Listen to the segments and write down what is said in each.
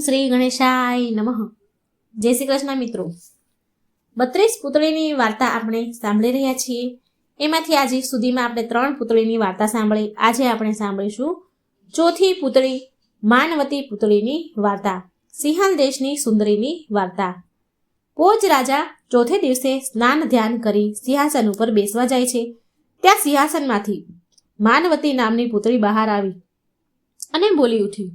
શ્રી ગણેશાય નમઃ. જય શ્રી કૃષ્ણ મિત્રો. બત્રીસ પુતળીની વાર્તા આપણે સાંભળી રહ્યા છીએ. એમાંથી આજે સુધીમાં આપણે ત્રણ પુતળીની વાર્તા સાંભળી. આજે આપણે સાંભળીશું ચોથી પુતળી, માનવતી પુતળીની વાર્તા, સિંહલ દેશની સુંદરીની વાર્તા. પોજ રાજા ચોથે દિવસે સ્નાન ધ્યાન કરી સિંહાસન ઉપર બેસવા જાય છે. ત્યાં સિંહાસનમાંથી માનવતી નામની પુતળી બહાર આવી અને બોલી ઉઠી,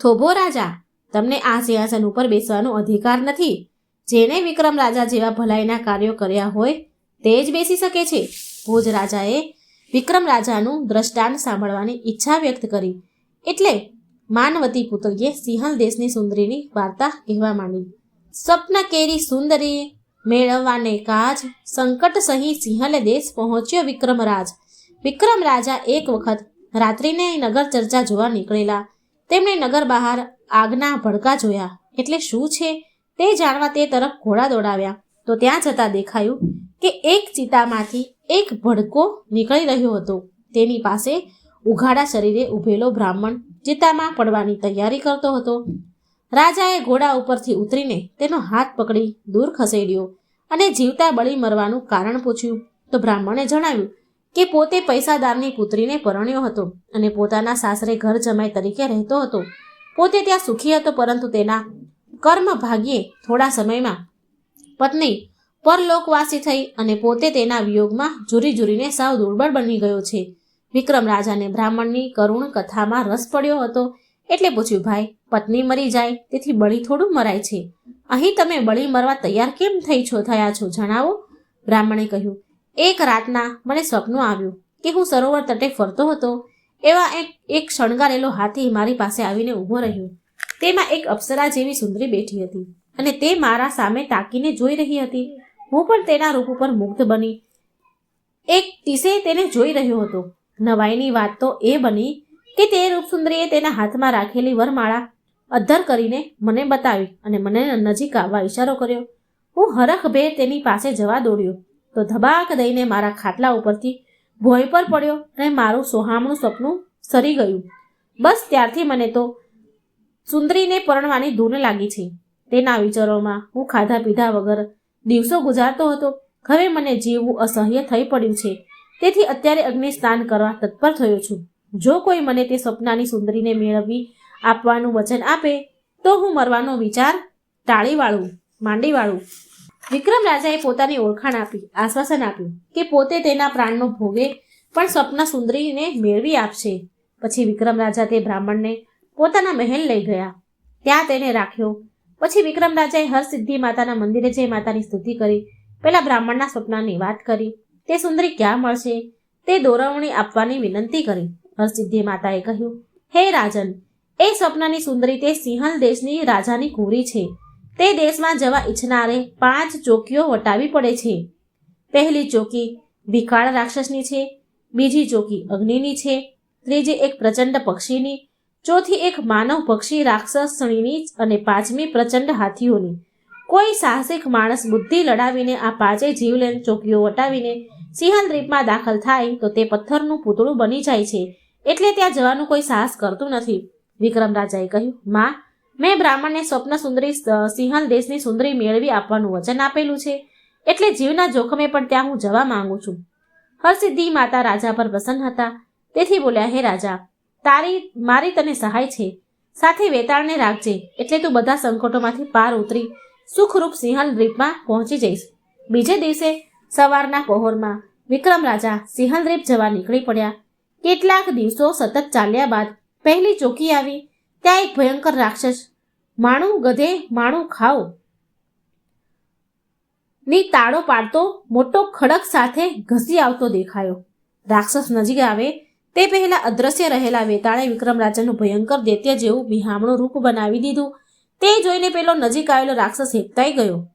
થોભો રાજા તમને આ સિંહાસન ઉપર બેસવાનો અધિકાર નથી. જેને વિક્રમ રાજા જેવા ભલાઈના કાર્યો કર્યા હોય, તે જ બેસી શકે છે. ભોજ રાજાએ વિક્રમ રાજાનું દ્રષ્ટાંત સાંભળવાની ઈચ્છા વ્યક્ત કરી. એટલે માનવતી પુત્રીએ સિંહલ દેશની સુંદરીની વાર્તા કહેવા માંડી. સ્વપ્ન કેરી સુંદરી મેળવવાને કાજ સંકટ સહી સિંહલે દેશ પહોંચ્યો વિક્રમરાજ વિક્રમ રાજા એક વખત રાત્રિને નગર ચર્ચા જોવા નીકળેલા. તેમણે નગર બહાર આગના ભડકા જોયા. એટલે શું છે? તે જાણવા તે તરફ ઘોડા દોડાવ્યા. તો ત્યાં જતાં દેખાયું કે એક ચિતામાંથી એક ભડકો નીકળી રહ્યો હતો. તેની પાસે ઉઘાડા શરીરે ઊભેલો બ્રાહ્મણ ચિતામાં પડવાની તૈયારી કરતો હતો. રાજાએ ઘોડા ઉપરથી ઉતરીને તેનો હાથ પકડી દૂર ખસેડ્યો અને જીવતા બળી મરવાનું કારણ પૂછ્યું. તો બ્રાહ્મણે જણાવ્યું કે પોતે પૈસાદારની પુત્રીને પરણ્યો હતો અને પોતાના સાસરે ઘર જમાઈ તરીકે રહેતો હતો. પોતે ત્યાં સુખી હતો, પરંતુ તેના કર્મ ભાગ્યે થોડા સમયમાં પત્ની પરલોકવાસી થઈ અને પોતે તેના વિયોગમાં જુરી જુરીને સાવ દુર્બળ બની ગયો છે. વિક્રમ રાજાને બ્રાહ્મણની કરુણ કથામાં રસ પડ્યો હતો. એટલે પૂછ્યું, ભાઈ, પત્ની મરી જાય, તેથી બળી થોડું મરાય છે. અહીં તમે બળી મરવા તૈયાર કેમ થઈ છો, થયા છો, જણાવો. બ્રાહ્મણે કહ્યું એક રાતના મને સ્વપ્ન આવ્યું કે હું સરોવર તટે ફરતો હતો, એવા એક એક શણગારેલો હાથી મારી પાસે આવીને ઊભો રહ્યો. તેમાં એક અપ્સરા જેવી સુંદરી બેઠી હતી અને તે મારા સામે તાકીને જોઈ રહી હતી. હું પણ તેના રૂપ ઉપર મુગ્ધ બની. એક ટીસે તેને જોઈ રહ્યો હતો. નવાઈની વાત તો એ બની કે તે રૂપસુંદરીએ તેના હાથમાં રાખેલી વરમાળા અધ્ધર કરીને મને બતાવી અને મને નજીક આવવા ઈશારો કર્યો. હું હરખભેર તેની પાસે જવા દોડ્યો. તો ધબાક દઈને મારા ખાટલા ઉપરથી ભોંય પર પડ્યો અને મારું સોહામણું સપનું સરી ગયું. બસ ત્યારથી મને તો સુંદરીને પરણવાની ધૂન લાગી છે. તેના વિચારોમાં હું ખાધા પીધા વગર દિવસો ગુજારતો હતો. હવે મને જીવવું અસહ્ય થઈ પડ્યું છે. તેથી અત્યારે અગ્નિ સ્નાન કરવા તત્પર થયો છું. જો કોઈ મને તે સપનાની સુંદરીને મેળવી આપવાનું વચન આપે, તો હું મરવાનો વિચાર ટાળી વાળું માંડી વાળું વિક્રમ રાજાએ પોતાની ઓળખાણ આપી, આશ્વાસન આપ્યું કે પોતે તેના પ્રાણનો ભોગે, પણ સ્વપ્ન સુંદરીને મેળવી આપશે. પછી વિક્રમ રાજા તે બ્રાહ્મણને પોતાના મહેલ લઈ ગયા. ત્યાં તેને રાખ્યો. પછી વિક્રમ રાજાએ હરસિદ્ધિ માતાના મંદિરે જઈ માતાની સ્તુતિ કરી. પેલા બ્રાહ્મણના સ્વપ્નની વાત કરી. તે સુંદરી ક્યાં મળશે? તે દોરવણી આપવાની વિનંતી કરી. હરસિદ્ધિ માતાએ કહ્યું, હે રાજન, એ સ્વપ્નની સુંદરી તે સિંહલ દેશની રાજાની કુરી છે. તે દેશમાં જવા ઈચ્છનારે પાંચ ચોકીઓ વટાવી પડે છે. પહેલી ચોકી વિકાળ રાક્ષસની છે, બીજી ચોકી અગ્નિની છે, ત્રીજી એક પ્રચંડ પક્ષીની, ચોથી એક માનવ પક્ષી રાક્ષસણીની અને પાંચમી પ્રચંડ હાથીઓની. કોઈ સાહસિક માણસ બુદ્ધિ લડાવીને આ પાંચે જીવલેણ ચોકીઓ વટાવીને સિંહલ દ્વીપમાં દાખલ થાય તો તે પથ્થરનું પૂતળું બની જાય છે. એટલે ત્યાં જવાનું કોઈ સાહસ કરતું નથી. વિક્રમ રાજાએ કહ્યું, માં મેં બ્રાહ્મણને સ્વપ્ન સુંદરી સિંહલ દેશની સુંદરી મેળવી આપવાનું વચન આપેલું છે. એટલે જીવના જોખમે પણ ત્યાં હું જવા માંગુ છું. હરસિદ્ધિ માતા રાજા પર પ્રસન્ન હતા. તેથી બોલ્યા, હે રાજા, તારી, મારી તને સહાય છે. સાથે વેતાળને રાખજે. એટલે તું બધા સંકટોમાંથી પાર ઉતરી. સુખરૂપ સિંહલ દ્વીપમાં પહોંચી જઈશ. બીજે દિવસે સવારના પહોરમાં વિક્રમ રાજા સિંહલ દ્વીપ જવા નીકળી પડ્યા. કેટલાક દિવસો સતત ચાલ્યા બાદ પહેલી ચોકી આવી. ત્યાં એક ભયંકર રાક્ષસ. માણું ગધે માણું ખાઓ. ની તાળો પાડતો મોટો ખડક સાથે ઘસી આવતો દેખાયો. રાક્ષસ નજીક આવે. તે પહેલા અદ્રશ્ય રહેલા વેતાળે વિક્રમ રાજાનું ભયંકર દૈત્ય જેવું બિહામણું રૂપ બનાવી દીધું. તે જોઈને પેલો નજીક આવેલો રાક્ષસ હેકતાઈ ગયો.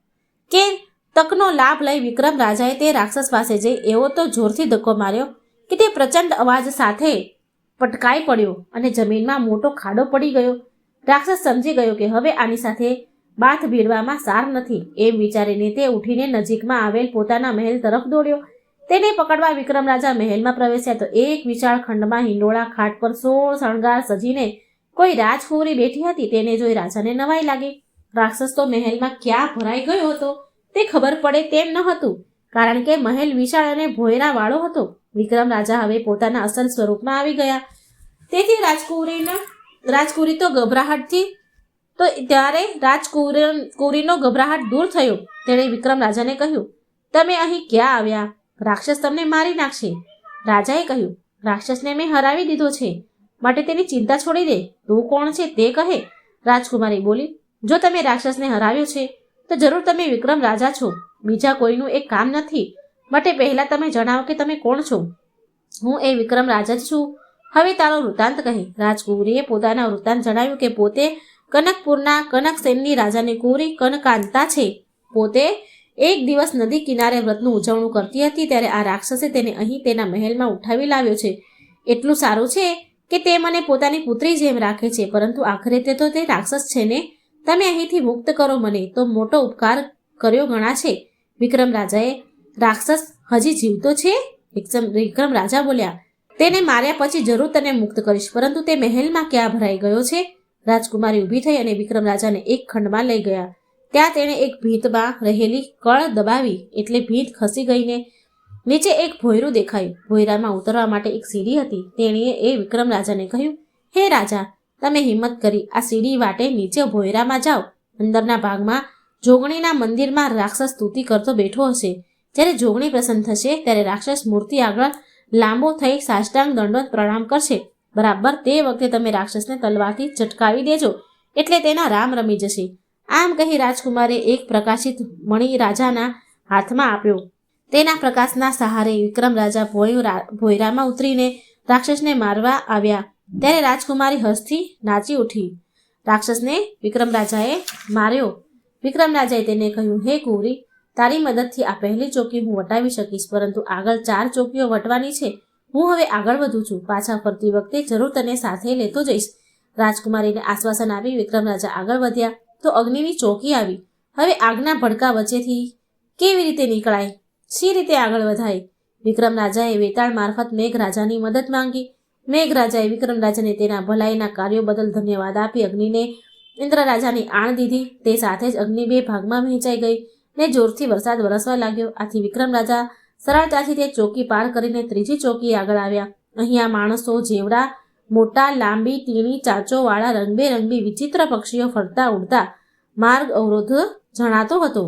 કે તકનો લાભ લઈ વિક્રમ રાજાએ તે રાક્ષસ પાસે જઈ એવો તો જોરથી ધક્કો માર્યો કે તે પ્રચંડ અવાજ સાથે પટકાઈ પડ્યો અને જમીનમાં મોટો ખાડો પડી ગયો. રાક્ષસ સમજી ગયો કે હવે આની સાથે બાથ ભીડવામાં સાર નથી. એમ વિચારીને તે ઉઠીને નજીકમાં આવેલ પોતાના મહેલ તરફ દોડ્યો. તેને પકડવા વિક્રમ રાજા મહેલમાં પ્રવેશ્યા તો એક વિશાળ ખંડમાં હિંડોળા ખાટ પર સોળ શણગાર સજીને કોઈ રાજકુંવરી બેઠી હતી. તેને જોઈ રાજાને નવાઈ લાગી. રાક્ષસ તો મહેલમાં ક્યાં ભરાઈ ગયો હતો તે ખબર પડે તેમ ન હતું. કારણ કે મહેલ વિશાળ અને ભોયરા વાળો હતો. વિક્રમ રાજા હવે પોતાના અસલ સ્વરૂપમાં આવી ગયા. તેથી રાજકુંવરીના રાજકુંવરી તો ગભરાહટથી તો ત્યારે રાજકુંવરી કુંવરીનો ગભરાહટ દૂર થયો. તેણે વિક્રમ રાજાને કહ્યું, તમે અહીં ક્યાં આવ્યા? રાક્ષસ તમને મારી નાખશે. રાજાએ કહ્યું, રાક્ષસને મેં હરાવી દીધો છે. માટે તેની ચિંતા છોડી દે. તું કોણ છે તે કહે. રાજકુમારી બોલી, જો તમે રાક્ષસને હરાવ્યો છે તો જરૂર તમે વિક્રમ રાજા છો. બીજા કોઈનું એક કામ નથી. માટે પહેલા તમે જણાવો કે તમે કોણ છો? હું એ વિક્રમ રાજા જ છું. હવે તારો વૃત્તાંત કહે. રાજકુંવરીએ પોતાના વૃત્તાંત જણાવ્યું કે પોતે કનકપુરના કનકસેનની રાજાની કુંવરી કનકાંતા છે. પોતે એક દિવસ નદી કિનારે વ્રતનું ઉજવણું કરતી હતી ત્યારે આ રાક્ષસે તેને અહીં તેના મહેલમાં ઉઠાવી લાવ્યો છે. એટલું સારું છે કે તે મને પોતાની પુત્રી જેમ રાખે છે, પરંતુ આખરે તે તો તે રાક્ષસ છે ને? તમે અહીંથી મુક્ત કરો મને તો મોટો ઉપકાર કર્યો ગણા છે. વિક્રમ રાજાએ રાક્ષસ હજી જીવતો છે? વિક્રમ રાજા બોલ્યા, તેને માર્યા પછી જરૂર તને મુક્ત કરીશ, પરંતુ તે મહેલમાં ક્યાં ભરાઈ ગયો છે? રાજકુમારી ઊભી થઈ અને વિક્રમ રાજાને એક ખંડમાં લઈ ગયા. ત્યાં તેણે એક ભીંતમાં રહેલી કળ દબાવી, એટલે ભીંત ખસી ગઈને નીચે એક ભોયરું દેખાયું. ભોયરામાં ઉતરવા માટે એક સીડી હતી. તેણીએ એ વિક્રમ રાજાને કહ્યું, હે રાજા તમે હિંમત કરી આ સીડી વાટે નીચે ભોયરામાં જાઓ. અંદરના ભાગમાં જોગણીના મંદિરમાં રાક્ષસ સ્તુતિ કરતો બેઠો હશે. જ્યારે જોગણી પ્રસન્ન થશે, ત્યારે રાક્ષસ મૂર્તિ આગળ લાંબો થઈ સાષ્ટાંગ દંડોત પ્રણામ કરશે. બરાબર તે વખતે તમે રાક્ષસને તલવારથી ચટકાવી દેજો, એટલે તેના રામ રમી જશે. આમ કહી રાજકુમારે એક પ્રકાશિત મણિ રાજાના હાથમાં આપ્યો. તેના પ્રકાશના સહારે વિક્રમ રાજા ભોયરામાં ઉતરીને રાક્ષસને મારવા આવ્યા. ત્યારે રાજકુમારી હસથી નાચી ઉઠી. રાક્ષસને વિક્રમ રાજાએ માર્યો. વિક્રમ રાજાએ તેને કહ્યું, હે કુંવરી તારી મદદથી આ પહેલી ચોકી હું વટાવી શકીશ, પરંતુ આગળ ચાર ચોકીઓ વટવાની છે. હું હવે આગળ વધું છું. પાછા ફરતી વખતે જરૂર તને સાથે લેતો જઈશ. રાજકુમારીને આશ્વાસન આપી વિક્રમ રાજા આગળ વધ્યા. તો અગ્નિની ચોકી આવી. હવે આગના ભડકા વચ્ચેથી કેવી રીતે નીકળાય? શી રીતે આગળ વધાય? વિક્રમ રાજાએ વેતાળ મારફત મેઘરાજાની મદદ માંગી. મેઘરાજાએ વિક્રમ રાજાને તેના ભલાઈના કાર્યો બદલ ધન્યવાદ આપી અગ્નિને ઇન્દ્ર રાજાની આણ દીધી. તે સાથે જ અગ્નિ બે ભાગમાં વહેંચાઈ ગઈ ને જોરથી વરસાદ વરસવા લાગ્યો. આથી વિક્રમ રાજા સરળતાથી તે ચોકી પાર કરીને ત્રીજી ચોકી આગળ આવ્યા. અહીંયા માણસો જેવડા, મોટા, લાંબી તીણી ચાંચોવાળા, રંગબેરંગી, વિચિત્ર પક્ષીઓ ફરતા ઉડતા માર્ગ અવરોધ જણાતો હતો.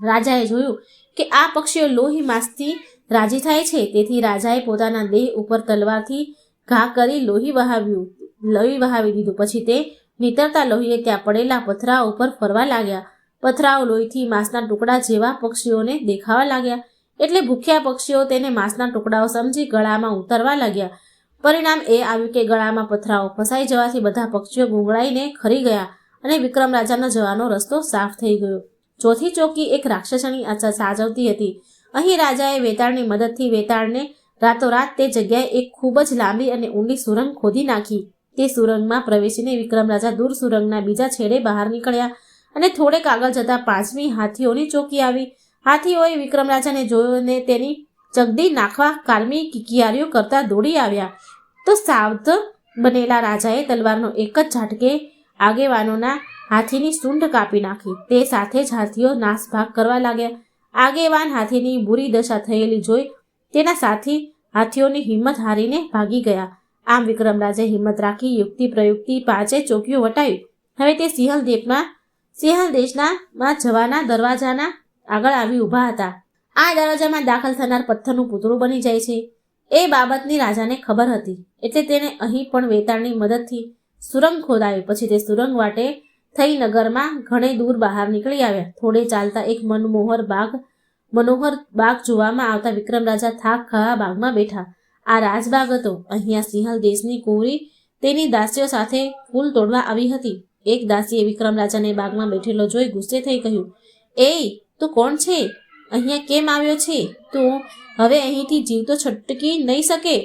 રાજાએ જોયું કે આ પક્ષીઓ લોહી માંસથી રાજી થાય છે. તેથી રાજાએ પોતાના દેહ ઉપર તલવારથી ઘા કરી લોહી વહાવ્યું. લોહી વહાવી દીધું. પછી તે નીતરતા લોહીએ ત્યાં પડેલા પથરાઓ ઉપર ફરવા લાગ્યા. પથરાઓ લોહીથી માંસના ટુકડા જેવા પક્ષીઓને દેખાવા લાગ્યા. એટલે ભૂખ્યા પક્ષીઓ તેને માંસના ટુકડાઓ સમજી ગળામાં ઉતરવા લાગ્યા. પરિણામ એ આવ્યું કે ગળામાં પથરાઓ ફસાઈ જવાથી બધા પક્ષીઓ ગુંગળાઈને ખરી ગયા અને વિક્રમ રાજાનો જવાનો રસ્તો સાફ થઈ ગયો. ચોથી ચોકી એક રાક્ષસણી આચા સાજવતી હતી. અહીં રાજાએ વેતાળની મદદથી વેતાળને રાતોરાત તે જગ્યાએ એક ખૂબ જ લાંબી અને ઊંડી સુરંગ ખોદી નાખી. તે સુરંગમાં પ્રવેશીને વિક્રમ રાજા દૂર સુરંગના બીજા છેડે બહાર નીકળ્યા અને થોડેક આગળ જતા પાંચમી હાથીઓની ચોકી આવી. હાથીઓએ વિક્રમ રાજાને જોયોને તેની ચગદી નાખવા કારમી કિકિયારીઓ કરતા દોડી આવ્યા. તો સાવધ બનેલા રાજાએ તલવારનો એક જ ઝાટકે આગેવાનોના હાથીની સૂંઢ કાપી નાખી. તે સાથે જ હાથીઓ નાસભાગ કરવા લાગ્યા. આગેવાન હાથીની બુરી દશા થયેલી જોઈ તેના સાથી હાથીઓની હિંમત હારીને ભાગી ગયા. આમ વિક્રમરાજે હિંમત રાખી યુક્તિ પ્રયુક્તિ પાંચે ચોકીઓ વટાવી. હવે તે સિંહલ દેશમાં સિંહલ દેશના માં જવાના દરવાજાના આગળ આવી ઊભા હતા. આ દરવાજામાં દાખલ થનાર પથ્થરનું પૂતળું બની જાય છે. એ બાબતની રાજાને ખબર હતી. એટલે તેને અહીં પણ વેતાળની મદદથી સુરંગ ખોદાવી, પછી તે સુરંગ વાટે થઈ નગરમાં ઘણે દૂર બહાર નીકળી આવ્યા. થોડે ચાલતા એક મનમોહર બાગ, મનોહર બાગ જોવામાં આવતા વિક્રમ રાજા થાક ખાવા બાગમાં બેઠા. આ રાજબાગ હતો. અહીંયા સિંહલ દેશની કુંવરી તેની દાસીઓ સાથે ફૂલ તોડવા આવી હતી. એક દાસીએ વિક્રમ રાજાને બાગમાં બેઠેલો જોઈ ગુસ્સે થઈ કહ્યું એ તું કોણ છે? અહીંયા કેમ આવ્યો છે? તું હવે અહીંથી જીવતો છટકી નહીં શકે.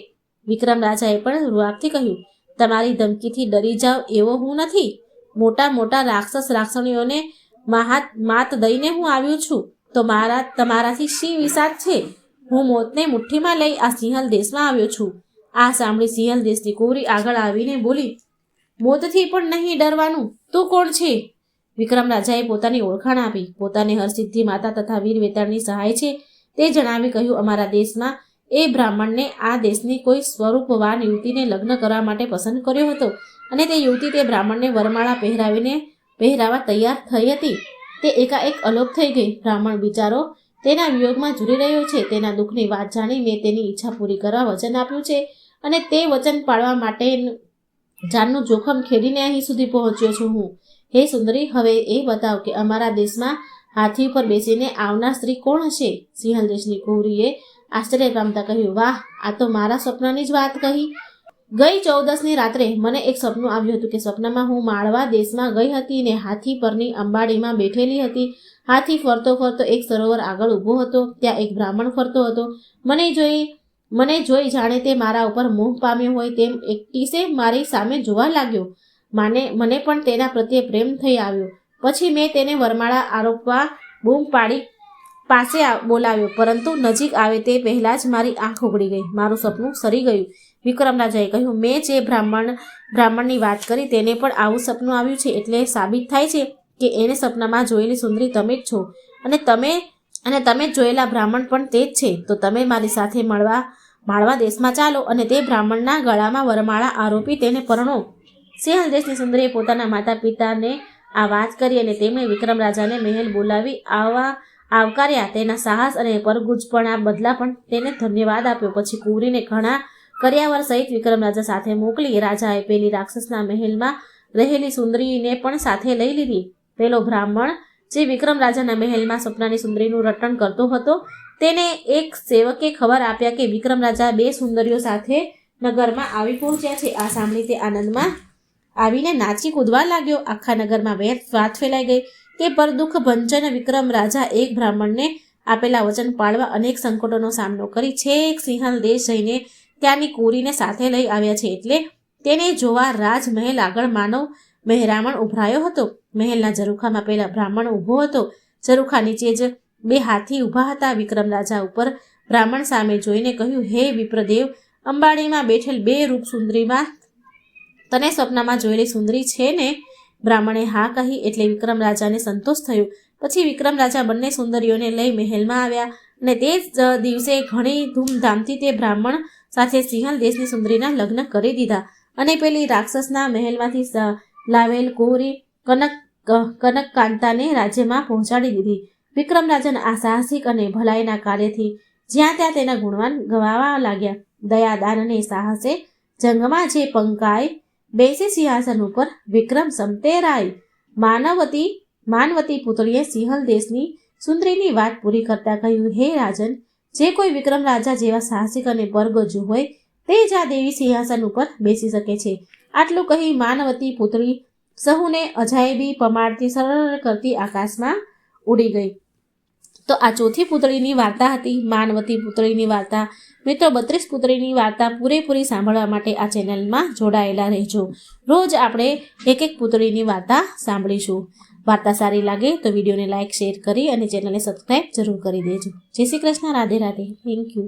વિક્રમ રાજાએ પણ રૂઆબથી કહ્યું, તમારી ધમકીથી ડરી જાવ એવો હું નથી. મોટા મોટા રાક્ષસ રાક્ષણીઓને માહાત માત દઈને હું આવ્યો છું. તો મારા તમારાથી શી વિષાદ છે? હું મોતને મુઠ્ઠીમાં લઈ આ સિંહલ દેશમાં આવ્યો છું. આ સાંભળી સિંહલ દેશની કુંવરી આગળ આવીને બોલી, મોતથી પણ નહીં ડરવાનું? તું કોણ છે? વિક્રમ રાજાએ પોતાની ઓળખાણ આપી. પોતાને હરસિદ્ધિ માતા તથા વીર વેતાળની સહાય છે તે જણાવી કહ્યું, અમારા દેશમાં એ બ્રાહ્મણને આ દેશની કોઈ સ્વરૂપવાન યુવતીને લગ્ન કરવા માટે પસંદ કર્યો હતો. અને તે યુવતી તે બ્રાહ્મણને વરમાળા પહેરાવીને પહેરાવા તૈયાર થઈ હતી. તે એકાએક અલોપ થઈ ગઈ. બ્રાહ્મણ બિચારો તેના વિયોગમાં ઝૂરી રહ્યો છે. તેના દુઃખની વાત જાણી મેં તેની ઈચ્છા પૂરી કરવા વચન આપ્યું છે અને તે વચન પાળવા માટે જાનનું જોખમ ખેડીને અહીં સુધી પહોંચ્યો છું હું. હે સુંદરી, હવે એ બતાવ કે અમારા દેશમાં હાથી ઉપર બેસીને આવનાર સ્ત્રી કોણ હશે? સિંહલ દેશની કુંવરીએ આશ્ચર્ય પામતા કહ્યું, વાહ, આ તો મારા સ્વપ્નની જ વાત કહી. ગઈ ચૌદસની રાત્રે મને એક સપનું આવ્યું હતું કે સપનામાં હું માળવા દેશમાં ગઈ હતી ને હાથી પરની અંબાડીમાં બેઠેલી હતી. હાથી ફરતો ફરતો એક સરોવર આગળ ઊભો હતો. ત્યાં એક બ્રાહ્મણ ફરતો હતો. મને જોઈ મને જોઈ જાણે તે મારા ઉપર મોહ પામ્યો હોય તેમ એકટીસે મારી સામે જોવા લાગ્યો. માને, મને પણ તેના પ્રત્યે પ્રેમ થઈ આવ્યો. પછી મેં તેને વરમાળા આરોપવા બૂમ પાડી. પાસે બોલાવ્યો, પરંતુ નજીક આવે તે પહેલાં જ મારી આંખ ઉગડી ગઈ. મારું સપનું સરી ગયું. વિક્રમ રાજાએ કહ્યું, મેં જે બ્રાહ્મણ, બ્રાહ્મણની વાત કરી તેને પણ આવું સપનું આવ્યું છે. એટલે સાબિત થાય છે કે એને સપનામાં જોયેલી સુંદરી તમે જ છો. અને તમે અને તમે જોયેલા બ્રાહ્મણ પણ તે જ છે. તો તમે મારી સાથે મળવા, માળવા દેશમાં ચાલો અને તે બ્રાહ્મણના ગળામાં વરમાળા આરોપી તેને પરણો. સિંહલ દેશની સુંદરીએ પોતાના માતા પિતાને આ વાત કરી અને તેમણે વિક્રમ રાજાને મહેલ બોલાવી. આવા આવકાર્યા તેના સાહસ અને પરગુજપણા બદલા પણ તેને ધન્યવાદ આપ્યો. પછી કુંવરીને ઘણા કર્યાવર સહિત વિક્રમ રાજા સાથે મોકલી રાજાએ પેલી રાક્ષસના મહેલમાં રહેલી સુંદરીને પણ સાથે લઈ લીધી. પેલો બ્રાહ્મણ, જે વિક્રમ રાજાના મહેલમાં સપનાની સુંદરીનું રટણ કરતો હતો, તેને એક સેવકે ખબર આપ્યા કે વિક્રમ રાજા બે સુંદરીઓ સાથે નગરમાં આવી પહોંચ્યા છે. આ સાંભળી તે આનંદમાં આવીને નાચી કૂદવા લાગ્યો. આખા નગરમાં વેત વાત ફેલાઈ ગઈ. કે પર દુઃખ ભંજન વિક્રમ રાજા એક બ્રાહ્મણને આપેલા વચન પાળવા અનેક સંકટોનો સામનો કરી છેક સિંહલ દેશ જઈને ત્યાંની કુરીને સાથે લઈ આવ્યા છે એટલે તેને જોવા રાજમહેલ આગળ માનવ મહેરામણ ઉભરાયો હતો. મહેલના ઝરૂખામાં પહેલા બ્રાહ્મણ ઊભો હતો. ઝરૂખા નીચે જ બે હાથી ઊભા હતા. વિક્રમ રાજા ઉપર બ્રાહ્મણ સામે જોઈને કહ્યું, હે વિપ્રદેવ અંબાડીમાં બેઠેલ બે રૂપ સુંદરીમાં તને સપનામાં જોયેલી સુંદરી છે ને? બ્રાહ્મણે હા કહી એટલે વિક્રમ રાજાને સંતોષ થયો. પછી વિક્રમ રાજા બંને સુંદરીઓને લઈ મહેલમાં આવ્યા અને તે જ દિવસે ઘણી ધૂમધામથી તે બ્રાહ્મણ સાથે સિંહલ દેશની સુંદરીના લગ્ન કરી દીધા. અને પેલી રાક્ષસના મહેલમાંથી લાવેલ કોરી કનક કનકકાંતાને કનક કાંતાને રાજ્યમાં પહોંચાડી દીધી. વિક્રમ રાજાના આ સાહસિક અને ભલાઈના કાર્યથી જ્યાં ત્યાં તેના ગુણવાન ગવાવા લાગ્યા. દયાદાન અને સાહસે જંગમાં જે પંકાય બેસી સિંહાસન ઉપર વિક્રમ સમતેરાય માનવતી માનવતી પુતળીએ સિંહલ દેશની સુંદરીની વાત પૂરી કરતા કહ્યું, હે રાજન, જે કોઈ વિક્રમ રાજા જેવા સાહસિક અને પરગજુ હોય, તે જ આ દેવી સિંહાસન ઉપર બેસી શકે છે. આટલું કહી માનવતી પુતળી સહુને અજાયબી પમાડતી, સરળ કરતી આકાશમાં ઉડી ગઈ. તો આ ચોથી પુતળીની વાર્તા હતી, માનવતી પુતળીની વાર્તા. મિત્રો, બત્રીસ પુતળીની વાર્તા પૂરેપૂરી સાંભળવા માટે આ ચેનલમાં જોડાયેલા રહેજો. રોજ આપણે એક એક પુતળીની વાર્તા સાંભળીશું. વાર્તા સારી લાગે તો વિડીયોને લાઇક શેર કરી અને ચેનલને સબસ્ક્રાઈબ જરૂર કરી દેજો. જય શ્રી કૃષ્ણ રાધે રાધે થેન્ક યુ